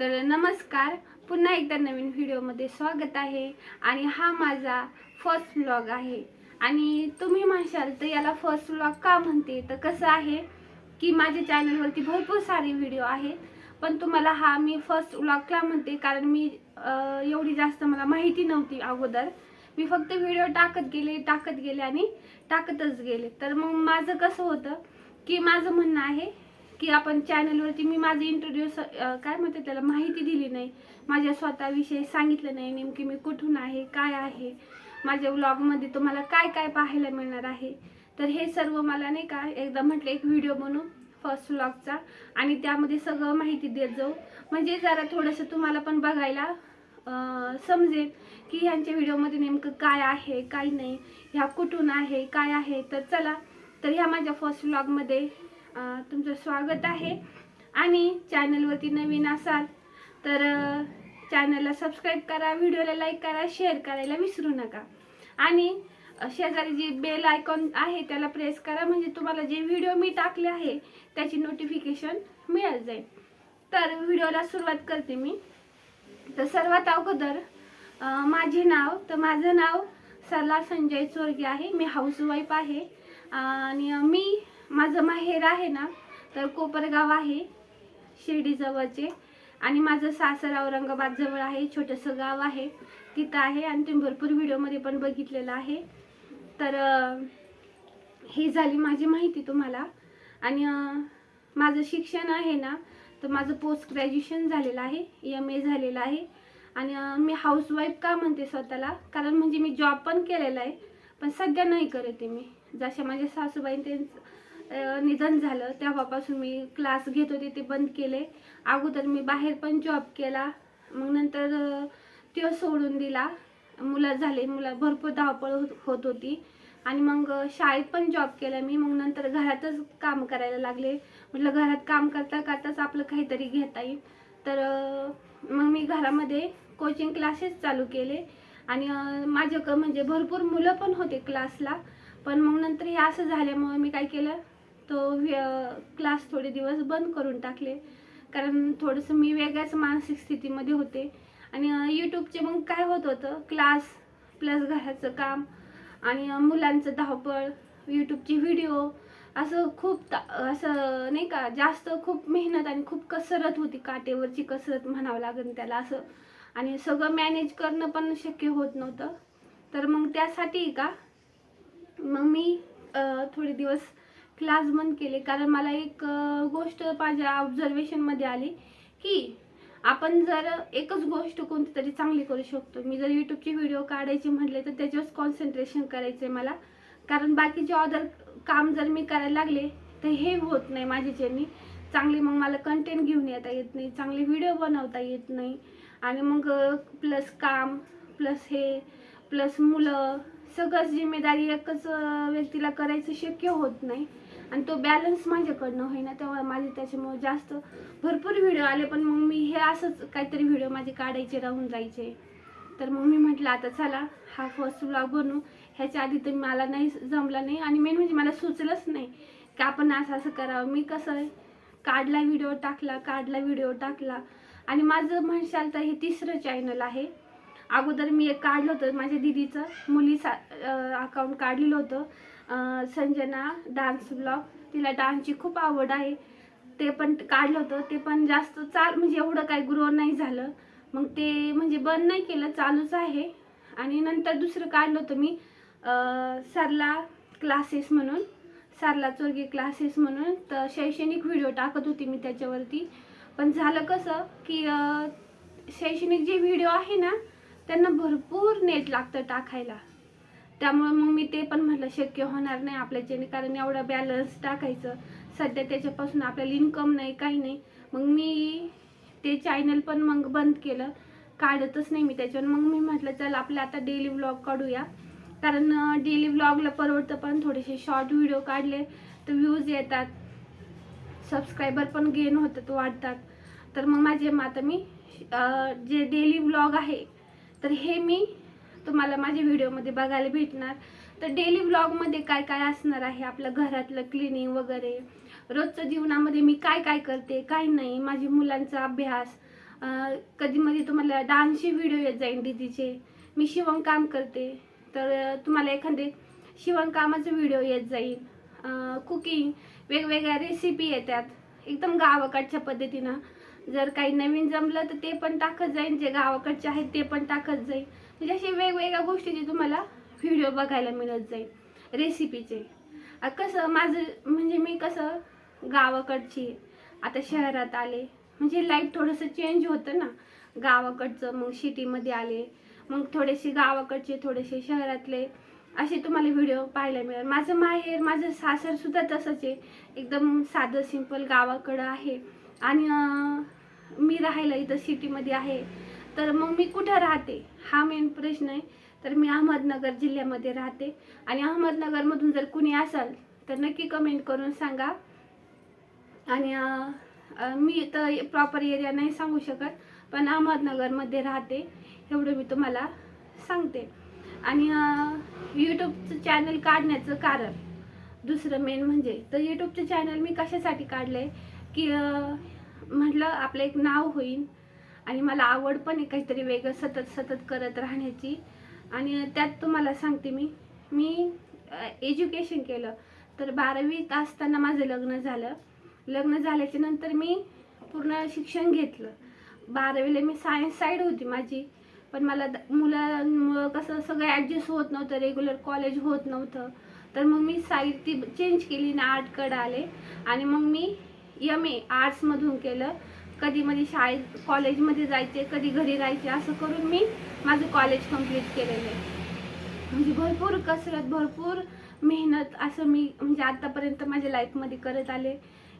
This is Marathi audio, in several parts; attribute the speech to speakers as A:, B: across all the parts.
A: तर नमस्कार. पुन्हा एकदा नवीन व्हिडिओमध्ये स्वागत आहे. आणि हा माझा फर्स्ट व्लॉग आहे. आणि तुम्ही म्हणशाल तर याला फर्स्ट व्लॉग का म्हणते? तर कसं आहे की माझ्या चॅनलवरती भरपूर सारे व्हिडिओ आहेत. पण तुम्हाला हा मी फर्स्ट व्लॉग का म्हणते? कारण मी एवढी जास्त मला माहिती नव्हती अगोदर. मी फक्त व्हिडिओ टाकत गेले टाकत गेले आणि टाकतच गेले. तर मग माझं कसं होतं की माझं म्हणणं आहे की आपण चॅनलवरती मी माझं इंट्रोड्यूस काय म्हणते त्याला माहिती दिली नाही. माझ्या स्वतःविषयी सांगितलं नाही नेमकी मी कुठून आहे काय आहे. माझ्या व्लॉगमध्ये तुम्हाला काय काय पाहायला मिळणार आहे. तर हे सर्व मला नाही का एकदा म्हटलं एक व्हिडिओ बनवू फर्स्ट व्लॉगचा आणि त्यामध्ये सगळं माहिती देत जाऊ. म्हणजे जरा थोडंसं तुम्हाला पण बघायला समजेल की ह्यांच्या व्हिडिओमध्ये नेमकं काय आहे काय नाही. ह्या कुठून आहे काय आहे. तर चला तर ह्या माझ्या फर्स्ट व्लॉगमध्ये तुमचं स्वागत आहे. आणि चॅनलवरती नवीन असाल तर चॅनलला सबस्क्राईब करा व्हिडिओला लाईक करा शेअर करायला विसरू नका. आणि शेजारी जी बेल आयकॉन आहे त्याला प्रेस करा म्हणजे तुम्हाला जे व्हिडिओ मी टाकले आहे त्याची नोटिफिकेशन मिळत जाईल. तर व्हिडिओला सुरुवात करते मी. तर सर्वात अगोदर माझे नाव तर माझं नाव सरला संजय चोरगे आहे. मी हाऊसवाईफ आहे. आणि मी माझं माहेर आहे ना तर कोपरगाव आहे शिर्डीजवळचे आणि माझं सासर औरंगाबाद जवळ आहे छोटंसं गाव आहे तिथं आहे आणि तुम्ही भरपूर व्हिडिओमध्ये पण बघितलेलं आहे. तर ही झाली माझी माहिती तुम्हाला. आणि माझं शिक्षण आहे ना तर माझं पोस्ट ग्रॅज्युएशन झालेलं आहे एम ए झालेलं आहे. आणि मी हाऊसवाईफ का म्हणते स्वतःला? कारण म्हणजे मी जॉब पण केलेला आहे पण सध्या नाही करते मी. जशा माझ्या सासूबाई त्यांचं निधन झालं. तेव्हापासून मी क्लास घेत होते ते बंद केले. अगोदर मी बाहेर पण जॉब केला. मग नंतर तो सोडून दिला. मुलं झाले मुलं भरपूर धावपळ होत- होती आणि मग शाळेत पण जॉब केला मी. मग नंतर घरातच काम करायला लागले. म्हटलं घरात काम करता करताच आपलं काहीतरी घेता येईल. तर मग मी घरामध्ये कोचिंग क्लासेस चालू केले. आणि माझ्या क- म्हणजे भरपूर मुलं पण होते क्लासला पण मग नंतर हे असं झाल्यामुळे मी काय केलं? तो क्लास थोडे दिवस बंद करून टाकले. कारण थोडंसं मी वेगळ्याच मानसिक स्थितीमध्ये होते. आणि यूट्यूबचे मग काय होत होतं? क्लास प्लस घराचं काम आणि मुलांचं धावपळ यूट्यूबची व्हिडिओ असं खूप ता- असं नाही का जास्त खूप मेहनत आणि खूप कसरत होती. काटेवरची कसरत म्हणावं लागेल त्याला असं. आणि सगळं मॅनेज करणं पण शक्य होत नव्हतं. तर मग त्यासाठी का? मग मी थोडे दिवस क्लास बंद केले. कारण मला एक गोष्ट माझ्या ऑब्झर्वेशनमध्ये आली की आपण जर एकच गोष्ट कोणती तरी चांगली करू शकतो. मी जर यूट्यूबचे व्हिडिओ काढायचे म्हटले तर त्याच्यावरच कॉन्सन्ट्रेशन करायचं आहे मला. कारण बाकीचे अदर काम जर मी करायला लागले तर हे होत नाही माझ्याच्यानी चांगले मग मला कंटेंट घेऊन येता येत नाही. चांगले व्हिडिओ बनवता येत नाही. आणि मग प्लस काम प्लस हे प्लस मुलं सगळंच जिम्मेदारी एकच व्यक्तीला करायचं शक्य होत नाही. आणि तो बॅलन्स माझ्याकडनं होईना. तेव्हा माझे त्याच्यामुळे जास्त भरपूर व्हिडिओ आले पण मग मी हे असंच काहीतरी व्हिडिओ माझे काढायचे राहून जायचे. तर मग मी म्हटलं आता चला हा फर्स्ट ब्लॉग बनवू ह्याच्या आधी तर मला नाही जमला नाही. आणि मेन म्हणजे मला सुचलंच नाही की आपण असं असं करावं. मी कसं आहे काढला व्हिडिओ टाकला काढला व्हिडिओ टाकला. आणि माझं म्हणशाल तर हे तिसरं चॅनल आहे. अगोदर मी एक काढलं होतं माझ्या दिदीचं मुलीचा अकाउंट काढलेलं होतं. संजना डान्स ब्लॉग तिला डान्सची खूप आवड आहे. ते पण काढलं होतं. ते पण जास्त चाल म्हणजे एवढं काही ग्रो नाही झालं. मग ते म्हणजे बंद नाही केलं चालूच आहे. आणि नंतर दुसरं काढलं होतं मी सरला क्लासेस म्हणून. सरला चोरगे क्लासेस म्हणून. तर शैक्षणिक व्हिडिओ टाकत होती मी त्याच्यावरती. पण झालं कसं की शैक्षणिक जे व्हिडिओ आहे ना त्यांना भरपूर नेट लागतं टाकायला. त्यामुळे मग मी ते पण म्हटलं शक्य होणार नाही आपल्याच्याने कारण एवढा बॅलन्स टाकायचं. सध्या त्याच्यापासून आपल्याला इन्कम नाही काही नाही. मग मी ते चॅनल पण मग बंद केलं. काढतच नाही मी त्याच्यावर. मग मी म्हटलं चल आपलं आता डेली व्लॉग काढूया. कारण डेली व्लॉगला परवडतं पण. थोडेसे शॉर्ट व्हिडिओ काढले तर व्ह्यूज येतात. सबस्क्रायबर पण गेन होतात वाढतात. तर मग माझे मग आता मी जे डेली व्लॉग आहे तर हे मी तुम्हाला माझ्या व्हिडिओमध्ये बघायला भेटणार. तर डेली ब्लॉगमध्ये काय काय असणार आहे आपलं घरातलं क्लिनिंग वगैरे? रोजच्या जीवनामध्ये मी काय काय करते काय नाही माझी मुलांचा अभ्यास. कधीमध्ये कधी मध्ये तुम्हाला डान्सचे व्हिडिओ येत जाईल दीदीचे. मी शिवणकाम करते. तर तुम्हाला एखादे शिवणकामाचा व्हिडिओ येत जाईल कुकिंग वेगवेगळ्या रेसिपी येतात. एकदम गावाकडच्या पद्धतीनं. जर काही नवीन जमलं तर ते पण टाकत जाईल जे गावाकडचे आहेत ते पण टाकत जाईल म्हणजे असे वेगवेगळ्या गोष्टीचे तुम्हाला व्हिडिओ बघायला मिळत जाईल. रेसिपीचे कसं माझं म्हणजे मी कसं गावाकडची आता शहरात आले म्हणजे लाईफ थोडंसं चेंज होतं ना. गावाकडचं मग सिटीमध्ये आले मग थोडेसे गावाकडचे थोडेसे शहरातले असे तुम्हाला व्हिडिओ पाहायला मिळेल. माझं माहेर माझं सासरसुद्धा तसंच आहे. एकदम साधं सिंपल गावाकडं आहे. आणि मी राहायला इथं सिटीमध्ये आहे. तर मग मी कुठं राहते? हा मेन प्रश्न आहे. तर मी अहमदनगर जिल्ह्यामध्ये राहते. आणि अहमदनगरमधून जर कुणी असाल तर नक्की कमेंट करून सांगा. आणि मी तर प्रॉपर एरिया नाही सांगू शकत पण अहमदनगरमध्ये राहते. एवढं मी तुम्हाला सांगते. आणि यूट्यूबचं चॅनल काढण्याचं कारण दुसरं मेन म्हणजे तर यूट्यूबचं चॅनल मी कशासाठी काढलं आहे की म्हटलं आपलं एक नाव होईल. आणि मला आवड पण आहे काहीतरी वेगळं सतत सतत करत राहण्याची. आणि त्यात तुम्हाला सांगते मी. मी एज्युकेशन केलं. तर बारावीत असताना माझं लग्न झालं. लग्न झाल्याच्यानंतर मी पूर्ण शिक्षण घेतलं. बारावीला मी सायन्स साईड होती माझी. पण मला द- मुलांमुळं कसं सगळं ॲडजस्ट होत नव्हतं रेग्युलर कॉलेज होत नव्हतं. तर मग मी साईड ती चेंज केली ना आर्टकडे आले. आणि मग मी यम ए आर्ट्समधून केलं. कधी मध्ये शाळेत कॉलेजमध्ये जायचे कधी घरी राहायचे असं करून मी माझं कॉलेज कंप्लीट केलेलं आहे. म्हणजे भरपूर कसरत भरपूर मेहनत असं मी म्हणजे आत्तापर्यंत माझ्या लाईफमध्ये करत आले.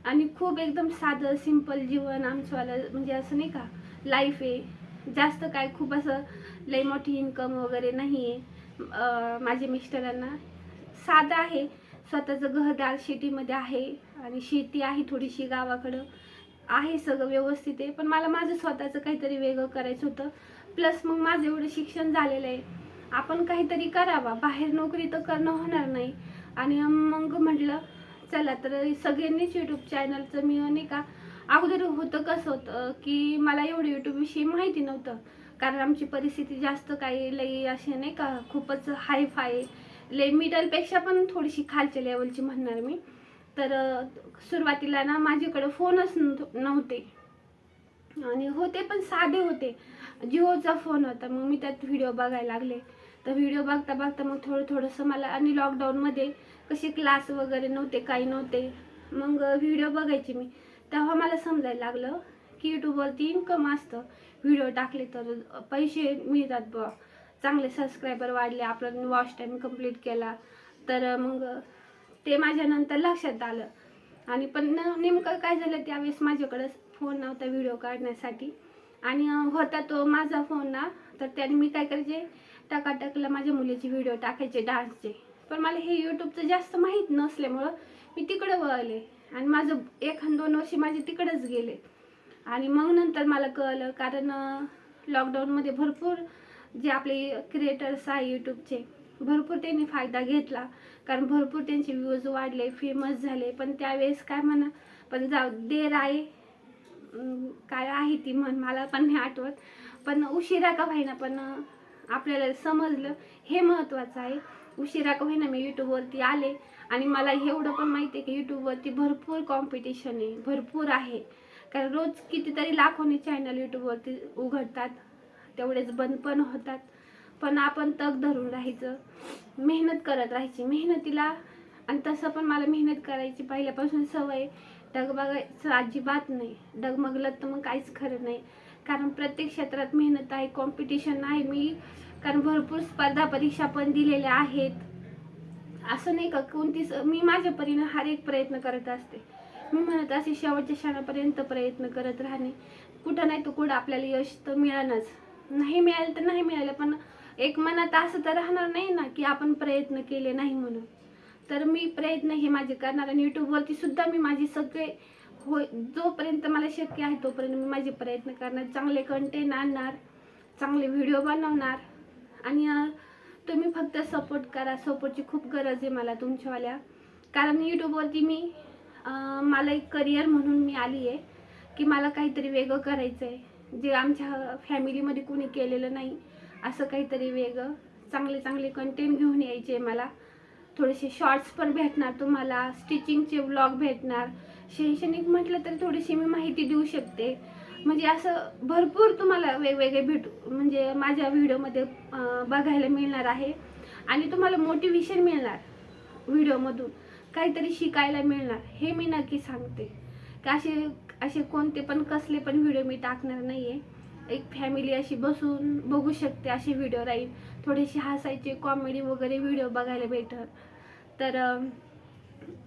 A: आणि खूप एकदम साधं सिंपल जीवन आमचंवालं म्हणजे असं नाही का लाईफ आहे. जास्त काय खूप असं लई मोठी इन्कम वगैरे नाही आहे. माझ्या मिस्टरांना साधं आहे. स्वतःचं घरदार शेतीमध्ये आहे. आणि शेती आहे थोडीशी गावाकडं. आहे सगळं व्यवस्थित आहे. पण मला माझं स्वतःचं काहीतरी वेगळं करायचं होतं. प्लस मग माझं एवढं शिक्षण झालेलं आहे. आपण काहीतरी करावा. बाहेर नोकरी तर करणं होणार नाही. आणि मग म्हटलं चला तर सगळ्यांनीच यूट्यूब चॅनलचं मी नाही का अगोदर होतं कसं होतं की मला एवढं यूट्यूबविषयी माहिती नव्हतं. कारण आमची परिस्थिती जास्त काही लई अशी नाही का खूपच हाय फाय लई मिडलपेक्षा पण थोडीशी खालच्या लेवलची म्हणणार मी. तर सुरुवातीला ना माझ्याकडे फोनच नव्हते आणि होते पण साधे होते. जिओचा फोन होता मग मी त्यात व्हिडिओ बघायला लागले. तर व्हिडिओ बघता बघता मग थोडं थोडंसं मला आणि लॉकडाऊनमध्ये कसे क्लास वगैरे नव्हते काही नव्हते. मग व्हिडिओ बघायचे मी. तेव्हा मला समजायला लागलं की यूट्यूबवरती इन्कम असतं. व्हिडिओ टाकले तर पैसे मिळतात बुवा. चांगले सबस्क्रायबर वाढले आपलं वॉच टाईम कंप्लीट केला. तर मग ते माझ्यानंतर लक्षात आलं. आणि पण न- नेमकं काय झालं त्यावेळेस माझ्याकडं फोन नव्हता व्हिडिओ काढण्यासाठी. आणि होता तो माझा फोन ना तर त्याने मी काय करायचे टकाटकला माझ्या मुलीचे व्हिडिओ टाकायचे डान्सचे पण मला हे यूट्यूबचं जास्त माहीत नसल्यामुळं मी तिकडं वळले. आणि माझं एक दोन वर्ष माझे तिकडंच गेले. आणि मग नंतर मला कळलं कारण लॉकडाऊनमध्ये भरपूर जे आपले क्रिएटर्स आहे यूट्यूबचे भरपूर त्यांनी फायदा घेतला. कारण भरपूर त्यांचे व्ह्यूज वाढले फेमस झाले. पण त्यावेळेस काय म्हणा पण जाऊ देर आहे. काय आहे ती म्हण मला पण नाही आठवत. पण उशिरा का व्हायना पण आपल्याला समजलं. हे महत्त्वाचं आहे. उशिरा का होईना मी यूट्यूबवरती आले आणि मला एवढं पण माहिती आहे की यूट्यूबवरती भरपूर कॉम्पिटिशन आहे भरपूर आहे. कारण रोज कितीतरी लाखोनी चॅनल यूट्यूबवरती उघडतात. तेवढेच बंद पण होतात. पण आपण तग धरून राहायचं. मेहनत करत राहायची. मेहनतीला आणि तसं पण मला मेहनत करायची पहिल्यापासून सवय. डगमगायचं अजिबात नाही. डगमगलं तर मग काहीच खरं नाही. कारण प्रत्येक क्षेत्रात मेहनत आहे कॉम्पिटिशन आहे. मी कारण भरपूर स्पर्धा परीक्षा पण दिलेल्या आहेत. असं नाही का? कोणतीच मी माझ्या परीनं हर एक प्रयत्न करत असते. मी म्हणत असे शेवटच्या क्षणापर्यंत प्रयत्न करत राहणे. कुठं नाही तर कुठं आपल्याला यश तर मिळणंच नाही मिळालं तर नाही मिळालं पण एक मनात असं तर राहणार नाही ना की आपण प्रयत्न केले नाही म्हणून. तर मी प्रयत्न हे माझे करणार आणि यूट्यूबवरती सुद्धा मी माझे सगळे हो जोपर्यंत मला शक्य आहे तोपर्यंत मी माझे प्रयत्न करणार चांगले कंटेंट आणणार चांगले व्हिडिओ बनवणार. आणि तुम्ही फक्त सपोर्ट करा सपोर्टची खूप गरज आहे मला तुमच्यावाल्या. कारण यूट्यूबवरती मी मला एक करिअर म्हणून मी आली आहे की मला काहीतरी वेगळं करायचं आहे जे आमच्या फॅमिलीमध्ये कोणी केलेलं नाही. असं काहीतरी वेगळं. चांगले चांगले कंटेंट घेऊन यायचे मला. थोडेसे शॉर्ट्स पण भेटणार तुम्हाला. स्टिचिंगचे व्लॉग भेटणार. शैक्षणिक म्हटलं तर थोडीशी मी माहिती देऊ शकते. म्हणजे असं भरपूर तुम्हाला वेगवेगळे भेटू म्हणजे माझ्या व्हिडिओमध्ये बघायला मिळणार आहे. आणि तुम्हाला मोटिवेशन मिळणार व्हिडिओमधून. काहीतरी शिकायला मिळणार. हे मी नक्की सांगते. की असे असे कोणते पण कसले पण व्हिडिओ मी टाकणार नाही आहे एक फॅमिली अशी बसून बघू शकते असे व्हिडिओ राहील. थोडेसे हसायचे कॉमेडी वगैरे व्हिडिओ बघायला भेटत तर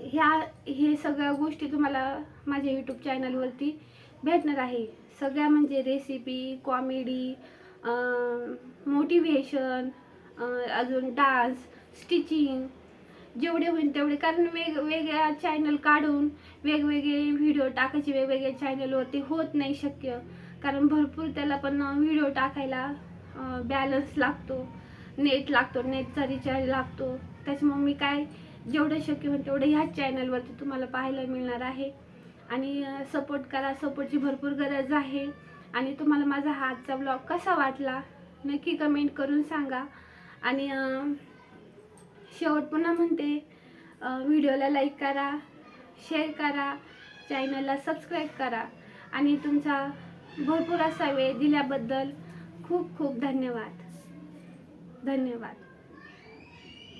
A: ह्या हे सगळ्या गोष्टी तुम्हाला माझ्या यूट्यूब चॅनलवरती भेटणार आहे. सगळ्या म्हणजे रेसिपी कॉमेडी मोटिवेशन अजून डान्स स्टिचिंग जेवढे होईल तेवढे. कारण वेग वेगळ्या चॅनल काढून वेगवेगळे व्हिडिओ टाकायचे वेगवेगळ्या चॅनलवरती होत नाही शक्य. कारण भरपूर त्याला पण व्हिडिओ टाकायला बॅलन्स लागतो. नेट लागतो नेटचा रिचार्ज लागतो. त्याच्यामुळे मी काय जेवढं शक्य होईल तेवढं ह्याच चॅनलवरती तुम्हाला पाहायला मिळणार आहे. आणि सपोर्ट करा. सपोर्टची भरपूर गरज आहे. आणि तुम्हाला माझा हातचा ब्लॉग कसा वाटला नक्की कमेंट करून सांगा. आणि शेवट पुन्हा म्हणते व्हिडिओला लाईक करा शेअर करा चॅनलला सबस्क्राईब करा. आणि तुमचा भरपूर असा वेळ दिल्याबद्दल खूप खूप धन्यवाद. धन्यवाद.